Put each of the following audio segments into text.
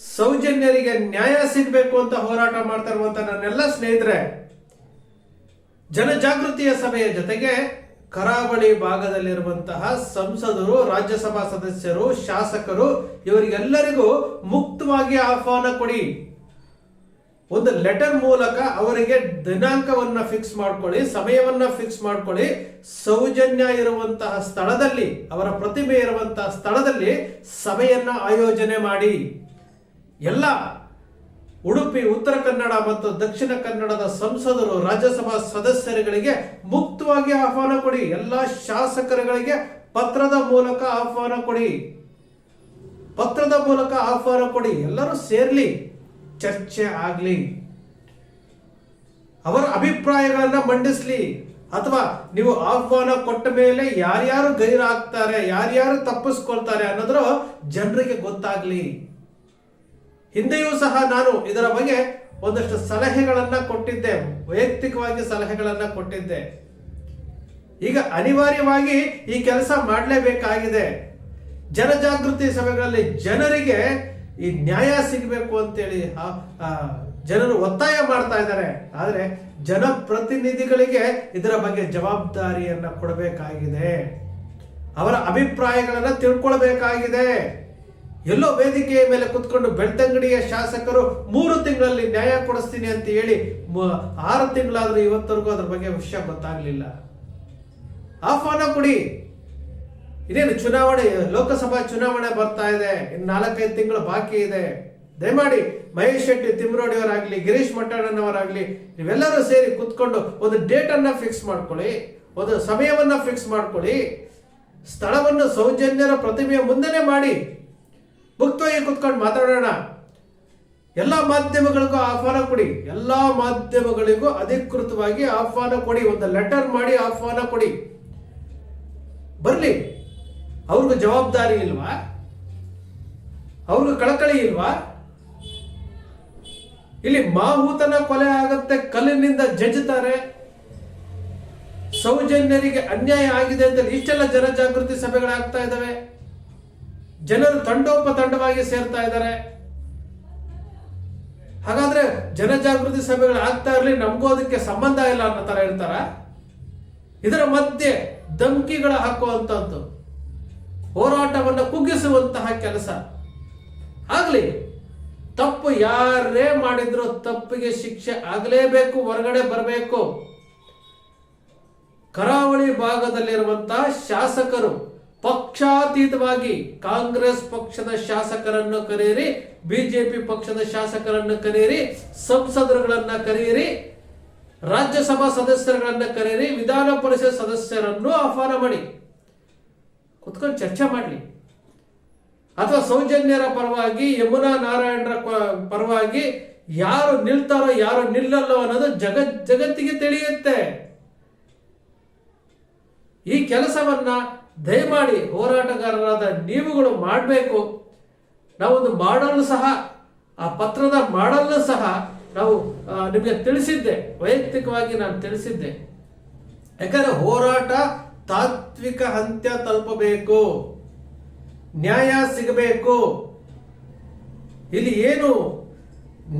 ಸೌಜನ್ಯರಿಗೆ ನ್ಯಾಯ ಸಿಗಬೇಕು ಅಂತ ಹೋರಾಟ ಮಾಡ್ತಾ ಇರುವಂತ ನನ್ನೆಲ್ಲ ಸ್ನೇಹಿತರೆ, ಜನಜಾಗೃತಿಯ ಸಭೆಯ ಜೊತೆಗೆ ಕರಾವಳಿ ಭಾಗದಲ್ಲಿರುವಂತಹ ಸಂಸದರು, ರಾಜ್ಯಸಭಾ ಸದಸ್ಯರು, ಶಾಸಕರು, ಇವರಿಗೆಲ್ಲರಿಗೂ ಮುಕ್ತವಾಗಿ ಆಹ್ವಾನ ಕೊಡಿ. ಒಂದು ಲೆಟರ್ ಮೂಲಕ ಅವರಿಗೆ ದಿನಾಂಕವನ್ನ ಫಿಕ್ಸ್ ಮಾಡ್ಕೊಳ್ಳಿ, ಸಮಯವನ್ನ ಫಿಕ್ಸ್ ಮಾಡ್ಕೊಳ್ಳಿ. ಸೌಜನ್ಯ ಇರುವಂತಹ ಸ್ಥಳದಲ್ಲಿ, ಅವರ ಪ್ರತಿಮೆ ಇರುವಂತಹ ಸ್ಥಳದಲ್ಲಿ ಸಭೆಯನ್ನ ಆಯೋಜನೆ ಮಾಡಿ. ಎಲ್ಲ ಉಡುಪಿ, ಉತ್ತರ ಕನ್ನಡ ಮತ್ತು ದಕ್ಷಿಣ ಕನ್ನಡದ ಸಂಸದರು, ರಾಜ್ಯಸಭಾ ಸದಸ್ಯರುಗಳಿಗೆ ಮುಕ್ತವಾಗಿ ಆಹ್ವಾನ ಕೊಡಿ. ಎಲ್ಲ ಶಾಸಕರುಗಳಿಗೆ ಪತ್ರದ ಮೂಲಕ ಆಹ್ವಾನ ಕೊಡಿ. ಪತ್ರದ ಮೂಲಕ ಆಹ್ವಾನ ಕೊಡಿ. ಎಲ್ಲರೂ ಸೇರ್ಲಿ. ಚರ್ಚೆ ಆಗ್ಲಿ. ಅವರ ಅಭಿಪ್ರಾಯಗಳನ್ನ ಮಂಡಿಸ್ಲಿ. ಅಥವಾ ನೀವು ಆಹ್ವಾನ ಕೊಟ್ಟ ಮೇಲೆ ಯಾರ್ಯಾರು ಗೈರಾಗ್ತಾರೆ, ಯಾರ್ಯಾರು ತಪ್ಪಿಸ್ಕೊಳ್ತಾರೆ ಅನ್ನೋದ್ರು ಜನರಿಗೆ ಗೊತ್ತಾಗ್ಲಿ. ಹಿಂದೆಯೂ ಸಹ ನಾನು ಇದರ ಬಗ್ಗೆ ಒಂದಷ್ಟು ಸಲಹೆಗಳನ್ನ ಕೊಟ್ಟಿದ್ದೆ, ವೈಯಕ್ತಿಕವಾಗಿ ಸಲಹೆಗಳನ್ನ ಕೊಟ್ಟಿದ್ದೆ. ಈಗ ಅನಿವಾರ್ಯವಾಗಿ ಈ ಕೆಲಸ ಮಾಡಲೇಬೇಕಾಗಿದೆ. ಜನಜಾಗೃತಿ ಸಭೆಗಳಲ್ಲಿ ಜನರಿಗೆ ಈ ನ್ಯಾಯ ಸಿಗಬೇಕು ಅಂತೇಳಿ ಜನರು ಒತ್ತಾಯ ಮಾಡ್ತಾ ಇದ್ದಾರೆ. ಆದರೆ ಜನಪ್ರತಿನಿಧಿಗಳಿಗೆ ಇದರ ಬಗ್ಗೆ ಜವಾಬ್ದಾರಿಯನ್ನ ಕೊಡಬೇಕಾಗಿದೆ. ಅವರ ಅಭಿಪ್ರಾಯಗಳನ್ನು ತಿಳ್ಕೊಳ್ಬೇಕಾಗಿದೆ. ಎಲ್ಲೋ ವೇದಿಕೆಯ ಮೇಲೆ ಕುತ್ಕೊಂಡು ಬೆಳ್ತಂಗಡಿಯ ಶಾಸಕರು ಮೂರು ತಿಂಗಳಲ್ಲಿ ನ್ಯಾಯ ಕೊಡಿಸ್ತೀನಿ ಅಂತ ಹೇಳಿ ಆರು ತಿಂಗಳಾದ್ರೂ ಇವತ್ತರೆಗೂ ಅದ್ರ ಬಗ್ಗೆ ವಿಷಯ ಗೊತ್ತಾಗ್ಲಿಲ್ಲ. ಆಹ್ವಾನ ಕೊಡಿ. ಇದೇನು ಚುನಾವಣೆ, ಲೋಕಸಭಾ ಚುನಾವಣೆ ಬರ್ತಾ ಇದೆ. ಇನ್ನು ನಾಲ್ಕೈದು ತಿಂಗಳು ಬಾಕಿ ಇದೆ. ದಯಮಾಡಿ ಮಹೇಶ್ ಶೆಟ್ಟಿ ತಿಮ್ರೋಡಿ ಅವರಾಗ್ಲಿ ಗಿರೀಶ್ ಮಟ್ಟಣ್ಣನವರಾಗ್ಲಿ ನೀವೆಲ್ಲರೂ ಸೇರಿ ಕುತ್ಕೊಂಡು ಒಂದು ಡೇಟ್ ಅನ್ನ ಫಿಕ್ಸ್ ಮಾಡ್ಕೊಳ್ಳಿ. ಒಂದು ಸಮಯವನ್ನ ಫಿಕ್ಸ್ ಮಾಡ್ಕೊಳ್ಳಿ. ಸ್ಥಳವನ್ನು ಸೌಜನ್ಯರ ಪ್ರತಿಮೆಯ ಮುಂದೆನೆ ಮಾಡಿ. ಮುಕ್ತವಾಗಿ ಕುತ್ಕೊಂಡು ಮಾತಾಡೋಣ. ಎಲ್ಲ ಮಾಧ್ಯಮಗಳಿಗೂ ಆಹ್ವಾನ ಕೊಡಿ. ಎಲ್ಲ ಮಾಧ್ಯಮಗಳಿಗೂ ಅಧಿಕೃತವಾಗಿ ಆಹ್ವಾನ ಕೊಡಿ. ಒಂದು ಲೆಟರ್ ಮಾಡಿ ಆಹ್ವಾನ ಕೊಡಿ. ಬರ್ಲಿ. ಅವ್ರಿಗೂ ಜವಾಬ್ದಾರಿ ಇಲ್ವಾ? ಅವ್ರಿಗೂ ಕಳಕಳಿ ಇಲ್ವಾ? ಇಲ್ಲಿ ಮಾಹೂತನ ಕೊಲೆ ಆಗತ್ತೆ. ಕಲ್ಲಿನಿಂದ ಜಜ್ಜುತ್ತಾರೆ. ಸೌಜನ್ಯರಿಗೆ ಅನ್ಯಾಯ ಆಗಿದೆ ಅಂತ ಇಷ್ಟೆಲ್ಲ ಜನಜಾಗೃತಿ ಸಭೆಗಳಾಗ್ತಾ ಇದಾವೆ ಜನರು ತಂಡೋಪತಂಡವಾಗಿ ಸೇರ್ತಾ ಇದ್ದಾರೆ. ಹಾಗಾದ್ರೆ ಜನಜಾಗೃತಿ ಸಭೆಗಳು ಆಗ್ತಾ ಇರಲಿ, ನಮಗೂ ಅದಕ್ಕೆ ಸಂಬಂಧ ಇಲ್ಲ ಅನ್ನೋ ತರ ಹೇಳ್ತಾರ? ಇದರ ಮಧ್ಯೆ ಧಮ್ಕಿಗಳ ಹಾಕುವಂತದ್ದು, ಹೋರಾಟವನ್ನು ಕುಗ್ಗಿಸುವಂತಹ ಕೆಲಸ. ಆಗ್ಲಿ, ತಪ್ಪು ಯಾರೇ ಮಾಡಿದ್ರು ತಪ್ಪಿಗೆ ಶಿಕ್ಷೆ ಆಗಲೇಬೇಕು, ಹೊರಗಡೆ ಬರಬೇಕು. ಕರಾವಳಿ ಭಾಗದಲ್ಲಿರುವಂತಹ ಶಾಸಕರು ಪಕ್ಷಾತೀತವಾಗಿ ಕಾಂಗ್ರೆಸ್ ಪಕ್ಷದ ಶಾಸಕರನ್ನು ಕರೆಯಿರಿ, ಬಿಜೆಪಿ ಪಕ್ಷದ ಶಾಸಕರನ್ನು ಕರೆಯಿರಿ, ಸಂಸದರುಗಳನ್ನ ಕರೆಯಿರಿ, ರಾಜ್ಯಸಭಾ ಸದಸ್ಯರುಗಳನ್ನ ಕರೆಯಿರಿ, ವಿಧಾನ ಪರಿಷತ್ ಸದಸ್ಯರನ್ನು ಆಹ್ವಾನ ಮಾಡಿ. ಕುತ್ಕೊಂಡು ಚರ್ಚೆ ಮಾಡಲಿ. ಅಥವಾ ಸೌಜನ್ಯರ ಪರವಾಗಿ, ಯಮುನಾ ನಾರಾಯಣರ ಪರವಾಗಿ ಯಾರು ನಿಲ್ತಾರೋ, ಯಾರು ನಿಲ್ಲಲ್ಲೋ ಅನ್ನೋದು ಜಗತ್ ಜಗತ್ತಿಗೆ ತಿಳಿಯುತ್ತೆ. ಈ ಕೆಲಸವನ್ನ ದಯಮಾಡಿ ಹೋರಾಟಗಾರರಾದ ನೀವುಗಳು ಮಾಡಬೇಕು. ನಾವೊಂದು ಮಾಡಲು ಸಹ, ಆ ಪತ್ರದ ಮಾಡಲು ಸಹ ನಾವು ನಿಮಗೆ ತಿಳಿಸಿದ್ದೆ. ವೈಯಕ್ತಿಕವಾಗಿ ನಾನು ತಿಳಿಸಿದ್ದೆ. ಯಾಕಂದ್ರೆ ಹೋರಾಟ ತಾತ್ವಿಕ ಅಂತ್ಯ ತಲುಪಬೇಕು. ನ್ಯಾಯ ಸಿಗಬೇಕು. ಇಲ್ಲಿ ಏನು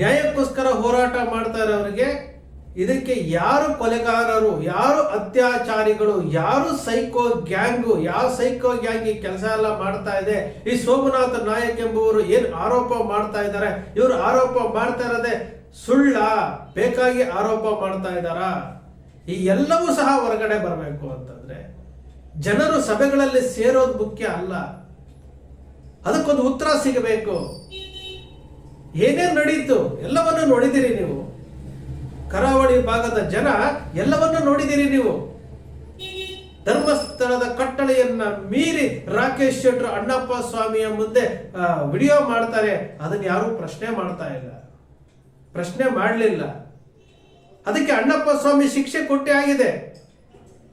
ನ್ಯಾಯಕ್ಕೋಸ್ಕರ ಹೋರಾಟ ಮಾಡ್ತಾರೆ ಇರೋರಿಗೆ ಇದಕ್ಕೆ ಯಾರು ಕೊಲೆಗಾರರು, ಯಾರು ಅತ್ಯಾಚಾರಿಗಳು, ಯಾರು ಸೈಕೋ ಗ್ಯಾಂಗು ಯಾವ ಸೈಕೋ ಗ್ಯಾಂಗ್ ಈ ಕೆಲಸ ಎಲ್ಲ ಮಾಡ್ತಾ ಇದೆ, ಈ ಸೋಮನಾಥ ನಾಯಕ್ ಎಂಬುವರು ಏನು ಆರೋಪ ಮಾಡ್ತಾ ಇದ್ದಾರೆ, ಇವರು ಆರೋಪ ಮಾಡ್ತಾ ಇರೋದೇ ಸುಳ್ಳ, ಬೇಕಾಗಿ ಆರೋಪ ಮಾಡ್ತಾ ಇದ್ದಾರಾ? ಈ ಎಲ್ಲವೂ ಸಹ ಹೊರಗಡೆ ಬರಬೇಕು ಅಂತಂದ್ರೆ ಜನರು ಸಭೆಗಳಲ್ಲಿ ಸೇರೋದು ಮುಖ್ಯ ಅಲ್ಲ. ಅದಕ್ಕೊಂದು ಉತ್ತರ ಸಿಗಬೇಕು. ಏನೇನು ನಡೀತು? ಎಲ್ಲವನ್ನೂ ನೋಡಿದಿರಿ ನೀವು. ಕರಾವಳಿ ಭಾಗದ ಜನ ಎಲ್ಲವನ್ನೂ ನೋಡಿದಿರಿ ನೀವು? ಧರ್ಮಸ್ಥಳದ ಕಟ್ಟಳೆಯನ್ನ ಮೀರಿ ರಾಕೇಶ್ ಶೆಟ್ಟರು ಅಣ್ಣಪ್ಪ ಸ್ವಾಮಿಯ ಮುಂದೆ ವಿಡಿಯೋ ಮಾಡ್ತಾರೆ. ಅದನ್ನ ಯಾರು ಪ್ರಶ್ನೆ ಮಾಡ್ತಾ ಇಲ್ಲ. ಪ್ರಶ್ನೆ ಮಾಡಲಿಲ್ಲ. ಅದಕ್ಕೆ ಅಣ್ಣಪ್ಪ ಸ್ವಾಮಿ ಶಿಕ್ಷೆ ಕೊಟ್ಟೆ ಆಗಿದೆ.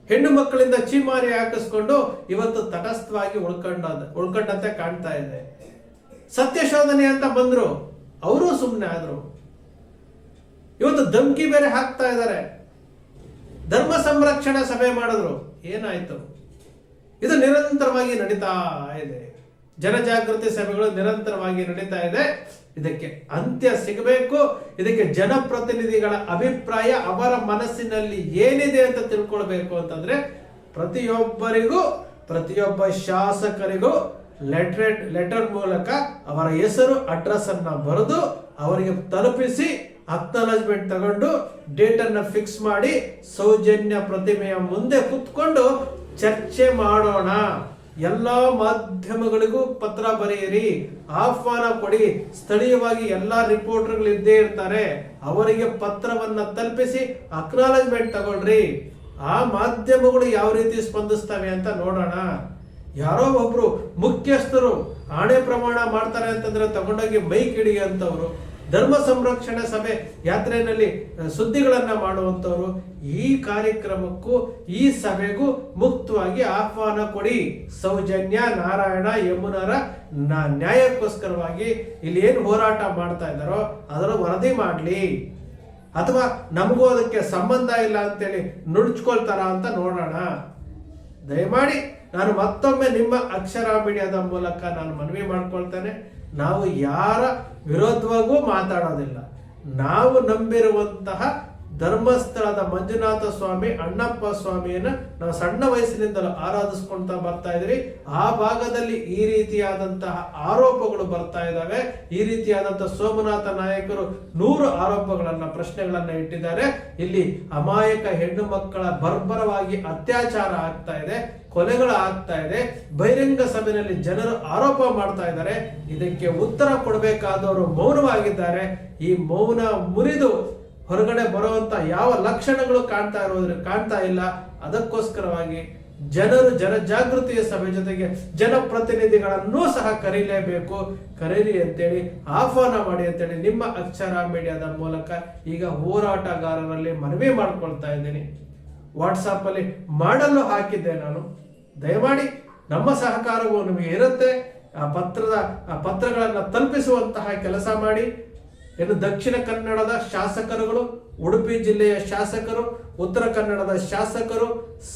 ಹೆಣ್ಣು ಮಕ್ಕಳಿಂದ ಚೀಮಾರಿ ಹಾಕಿಸ್ಕೊಂಡು ಇವತ್ತು ತಟಸ್ಥವಾಗಿ ಉಳ್ಕೊಂಡ, ಉಳ್ಕೊಂಡಂತೆ ಕಾಣ್ತಾ ಇದೆ. ಸತ್ಯಶೋಧನೆ ಅಂತ ಬಂದ್ರು. ಅವರು ಸುಮ್ಮನೆ ಆದ್ರು. ಇವತ್ತು ಧಮ್ಕಿ ಬೇರೆ ಹಾಕ್ತಾ ಇದ್ದಾರೆ. ಧರ್ಮ ಸಂರಕ್ಷಣಾ ಸಭೆ ಮಾಡಿದ್ರು. ಏನಾಯ್ತು? ಇದು ನಿರಂತರವಾಗಿ ನಡೀತಾ ಇದೆ. ಜನಜಾಗೃತಿ ಸಭೆಗಳು ನಿರಂತರವಾಗಿ ನಡೀತಾ ಇದೆ. ಇದಕ್ಕೆ ಅಂತ್ಯ ಸಿಗಬೇಕು. ಇದಕ್ಕೆ ಜನಪ್ರತಿನಿಧಿಗಳ ಅಭಿಪ್ರಾಯ ಅವರ ಮನಸ್ಸಿನಲ್ಲಿ ಏನಿದೆ ಅಂತ ತಿಳ್ಕೊಳ್ಬೇಕು ಅಂತಂದ್ರೆ ಪ್ರತಿಯೊಬ್ಬರಿಗೂ, ಪ್ರತಿಯೊಬ್ಬ ಶಾಸಕರಿಗೂ ಲೆಟರ್ ಲೆಟರ್ ಮೂಲಕ ಅವರ ಹೆಸರು, ಅಡ್ರೆಸ್ ಅನ್ನ ಬರೆದು ಅವರಿಗೆ ತಲುಪಿಸಿ ಅಕ್ನಾಲಜ್ಮೆಂಟ್ ತಗೊಂಡು ಡೇಟನ್ನು ಫಿಕ್ಸ್ ಮಾಡಿ ಸೌಜನ್ಯ ಪ್ರತಿಮೆಯ ಮುಂದೆ ಕುತ್ಕೊಂಡು ಚರ್ಚೆ ಮಾಡೋಣ. ಎಲ್ಲ ಮಾಧ್ಯಮಗಳಿಗೂ ಪತ್ರ ಬರೆಯಿರಿ, ಆಹ್ವಾನ ಕೊಡಿ, ಸ್ಥಳೀಯವಾಗಿ ಎಲ್ಲಾ ರಿಪೋರ್ಟರ್ಗಳು ಇದ್ದೇ ಇರ್ತಾರೆ. ಅವರಿಗೆ ಪತ್ರವನ್ನ ತಲುಪಿಸಿ ಅಕ್ನಾಲಜ್ಮೆಂಟ್ ತಗೊಳ್ರಿ. ಆ ಮಾಧ್ಯಮಗಳು ಯಾವ ರೀತಿ ಸ್ಪಂದಿಸ್ತವೆ ಅಂತ ನೋಡೋಣ. ಯಾರೋ ಒಬ್ರು ಮುಖ್ಯಸ್ಥರು ಆಣೆ ಪ್ರಮಾಣ ಮಾಡ್ತಾರೆ ಅಂತಂದ್ರೆ ತಗೊಂಡೋಗಿ ಮೈಕ್ ಹಿಡಿ ಅಂತವ್ರು ಧರ್ಮ ಸಂರಕ್ಷಣೆ ಸಭೆ ಯಾತ್ರೆಯಲ್ಲಿ ಸುದ್ದಿಗಳನ್ನು ಮಾಡುವಂತವ್ರು ಈ ಕಾರ್ಯಕ್ರಮಕ್ಕೂ, ಈ ಸಭೆಗೂ ಮುಕ್ತವಾಗಿ ಆಹ್ವಾನ ಕೊಡಿ. ಸೌಜನ್ಯ ನಾರಾಯಣ ಯಮುನರ ನ್ಯಾಯಕ್ಕೋಸ್ಕರವಾಗಿ ಇಲ್ಲಿ ಏನು ಹೋರಾಟ ಮಾಡ್ತಾ ಇದ್ದಾರೋ ಅದರ ವರದಿ ಮಾಡಲಿ. ಅಥವಾ ನಮಗೂ ಅದಕ್ಕೆ ಸಂಬಂಧ ಇಲ್ಲ ಅಂತೇಳಿ ನುಡ್ಚ್ಕೊಳ್ತಾರ ಅಂತ ನೋಡೋಣ. ದಯಮಾಡಿ ನಾನು ಮತ್ತೊಮ್ಮೆ ನಿಮ್ಮ ಅಕ್ಷರ ಮೂಲಕ ನಾನು ಮನವಿ ಮಾಡ್ಕೊಳ್ತೇನೆ. ನಾವು ಯಾರ ವಿರೋಧವಾಗೂ ಮಾತಾಡೋದಿಲ್ಲ. ನಾವು ನಂಬಿರುವಂತಹ ಧರ್ಮಸ್ಥಳದ ಮಂಜುನಾಥ ಸ್ವಾಮಿ, ಅಣ್ಣಪ್ಪ ಸ್ವಾಮಿಯನ್ನ ನಾವು ಸಣ್ಣ ವಯಸ್ಸಿನಿಂದಲೂ ಆರಾಧಿಸ್ಕೊಳ್ತಾ ಬರ್ತಾ ಇದ್ರಿ ಆ ಭಾಗದಲ್ಲಿ ಈ ರೀತಿಯಾದಂತಹ ಆರೋಪಗಳು ಬರ್ತಾ ಇದ್ದಾವೆ. ಈ ರೀತಿಯಾದಂತಹ ಸೋಮನಾಥ ನಾಯಕರು ನೂರು ಆರೋಪಗಳನ್ನ, ಪ್ರಶ್ನೆಗಳನ್ನ ಇಟ್ಟಿದ್ದಾರೆ. ಇಲ್ಲಿ ಅಮಾಯಕ ಹೆಣ್ಣು ಮಕ್ಕಳ ಬರ್ಬರವಾಗಿ ಅತ್ಯಾಚಾರ ಆಗ್ತಾ ಇದೆ, ಕೊಲೆಗಳು ಆಗ್ತಾ ಇದೆ. ಬಹಿರಂಗ ಸಭೆಯಲ್ಲಿ ಜನರು ಆರೋಪ ಮಾಡ್ತಾ ಇದ್ದಾರೆ. ಇದಕ್ಕೆ ಉತ್ತರ ಕೊಡಬೇಕಾದವರು ಮೌನವಾಗಿದ್ದಾರೆ. ಈ ಮೌನ ಮುರಿದು ಹೊರಗಡೆ ಬರುವಂತ ಯಾವ ಲಕ್ಷಣಗಳು ಕಾಣ್ತಾ ಇರೋದ್ರ, ಕಾಣ್ತಾ ಇಲ್ಲ. ಅದಕ್ಕೋಸ್ಕರವಾಗಿ ಜನರು ಜನಜಾಗೃತಿಯ ಸಭೆ ಜೊತೆಗೆ ಜನಪ್ರತಿನಿಧಿಗಳನ್ನೂ ಸಹ ಕರೀಲೇಬೇಕು. ಕರೀರಿ ಅಂತೇಳಿ, ಆಹ್ವಾನ ಮಾಡಿ ಅಂತೇಳಿ ನಿಮ್ಮ ಅಕ್ಷರ ಮೀಡಿಯಾದ ಮೂಲಕ ಈಗ ಹೋರಾಟಗಾರರಲ್ಲಿ ಮನವಿ ಮಾಡ್ಕೊಳ್ತಾ ಇದ್ದೀನಿ. ವಾಟ್ಸಾಪಲ್ಲಿ ಮಾಡಲು ಹಾಕಿದ್ದೆ ನಾನು. ದಯಮಾಡಿ ನಮ್ಮ ಸಹಕಾರವು ನಿಮಗೆ ಇರುತ್ತೆ. ಆ ಪತ್ರದ, ಆ ಪತ್ರಗಳನ್ನು ತಲುಪಿಸುವಂತಹ ಕೆಲಸ ಮಾಡಿ. ಇನ್ನು ದಕ್ಷಿಣ ಕನ್ನಡದ ಶಾಸಕರುಗಳು, ಉಡುಪಿ ಜಿಲ್ಲೆಯ ಶಾಸಕರು, ಉತ್ತರ ಕನ್ನಡದ ಶಾಸಕರು,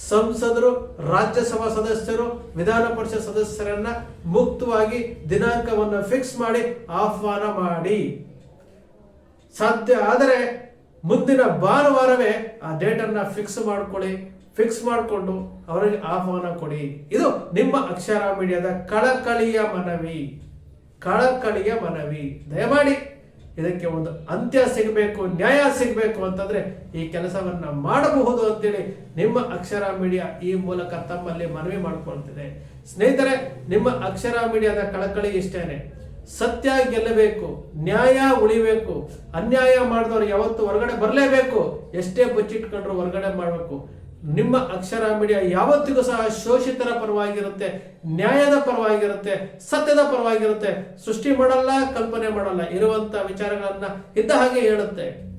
ಸಂಸದರು, ರಾಜ್ಯಸಭಾ ಸದಸ್ಯರು, ವಿಧಾನ ಪರಿಷತ್ ಸದಸ್ಯರನ್ನ ಮುಕ್ತವಾಗಿ ದಿನಾಂಕವನ್ನು ಫಿಕ್ಸ್ ಮಾಡಿ ಆಹ್ವಾನ ಮಾಡಿ. ಸಾಧ್ಯ ಆದರೆ ಮುಂದಿನ ಭಾನುವಾರವೇ ಆ ಡೇಟ್ ಅನ್ನ ಫಿಕ್ಸ್ ಮಾಡ್ಕೊಳ್ಳಿ ಫಿಕ್ಸ್ ಮಾಡಿಕೊಂಡು ಅವರಿಗೆ ಆಹ್ವಾನ ಕೊಡಿ. ಇದು ನಿಮ್ಮ ಅಕ್ಷರ ಮೀಡಿಯಾದ ಕಳಕಳಿಯ ಮನವಿ ಕಳಕಳಿಯ ಮನವಿ. ದಯಮಾಡಿ ಇದಕ್ಕೆ ಒಂದು ಅಂತ್ಯ ಸಿಗಬೇಕು, ನ್ಯಾಯ ಸಿಗಬೇಕು ಅಂತಂದ್ರೆ ಈ ಕೆಲಸವನ್ನ ಮಾಡಬಹುದು ಅಂತೇಳಿ ನಿಮ್ಮ ಅಕ್ಷರ ಮೀಡಿಯಾ ಈ ಮೂಲಕ ತಮ್ಮಲ್ಲಿ ಮನವಿ ಮಾಡ್ಕೊಳ್ತಿದೆ. ಸ್ನೇಹಿತರೆ, ನಿಮ್ಮ ಅಕ್ಷರ ಮೀಡಿಯಾದ ಕಳಕಳಿ ಇಷ್ಟೇನೆ. ಸತ್ಯ ಗೆಲ್ಲಬೇಕು, ನ್ಯಾಯ ಉಳಿಬೇಕು, ಅನ್ಯಾಯ ಮಾಡಿದವರು ಯಾವತ್ತು ಹೊರಗಡೆ ಬರಲೇಬೇಕು, ಎಷ್ಟೇ ಬಚ್ಚಿಟ್ಕೊಂಡ್ರು ಹೊರಗಡೆ ಮಾಡಬೇಕು. ನಿಮ್ಮ ಅಕ್ಷರ ಮೀಡಿಯಾ ಯಾವತ್ತಿಗೂ ಸಹ ಶೋಷಿತರ ಪರವಾಗಿರುತ್ತೆ, ನ್ಯಾಯದ ಪರವಾಗಿರುತ್ತೆ, ಸತ್ಯದ ಪರವಾಗಿರುತ್ತೆ. ಸೃಷ್ಟಿ ಮಾಡಲ್ಲ, ಕಲ್ಪನೆ ಮಾಡಲ್ಲ. ಇರುವಂತ ವಿಚಾರಗಳನ್ನ ಇದ್ದ ಹಾಗೆ ಹೇಳುತ್ತೆ.